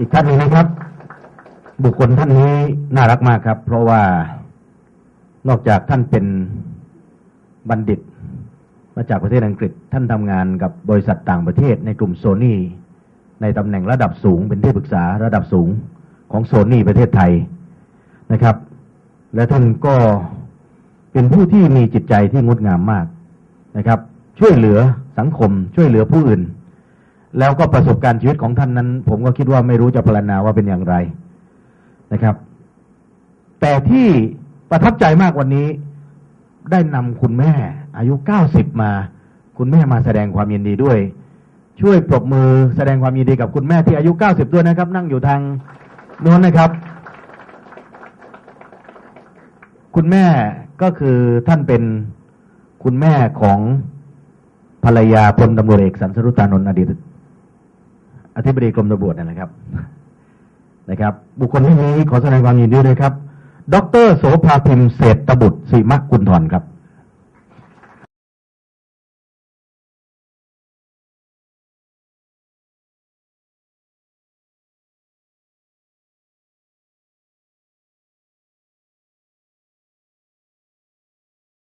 อีกท่านหนึ่งนะครับ บุคคลท่านนี้น่ารักมากครับ เพราะว่านอกจากท่านเป็นบัณฑิต มาจากประเทศอังกฤษ ท่านทำงานกับบริษัทต่างประเทศในกลุ่มโซนี่ในตำแหน่งระดับสูง เป็นที่ปรึกษาระดับสูงของโซนี่ประเทศไทยนะครับ และท่านก็เป็นผู้ที่มีจิตใจที่งดงามมากนะครับ ช่วยเหลือสังคมช่วยเหลือผู้อื่น แล้วก็ประสบการณ์ชีวิตของท่านนั้น ผมก็คิดว่าไม่รู้จะพรรณนาว่าเป็นอย่างไรนะครับ แต่ที่ประทับใจมากวันนี้ ได้นำคุณแม่ อายุ90มา คุณแม่มาแสดงความยินดีด้วย ช่วยปรบมือแสดงความยินดีกับคุณแม่ที่อายุ90ด้วยนะครับ นั่งอยู่ทางโน้นนะครับ คุณแม่ก็คือท่านเป็นคุณแม่ของภรรยาพลตำรวจเอกสันสรุตานนท์อดีต อธิบดีกรมตำรวจนั่นแหละครับนะครับ บุคคลที่นี้ขอแสดงความยินดีด้วยครับ ดรโสภาพิมพ์เศรษฐบุตรสีมกุลทรครับ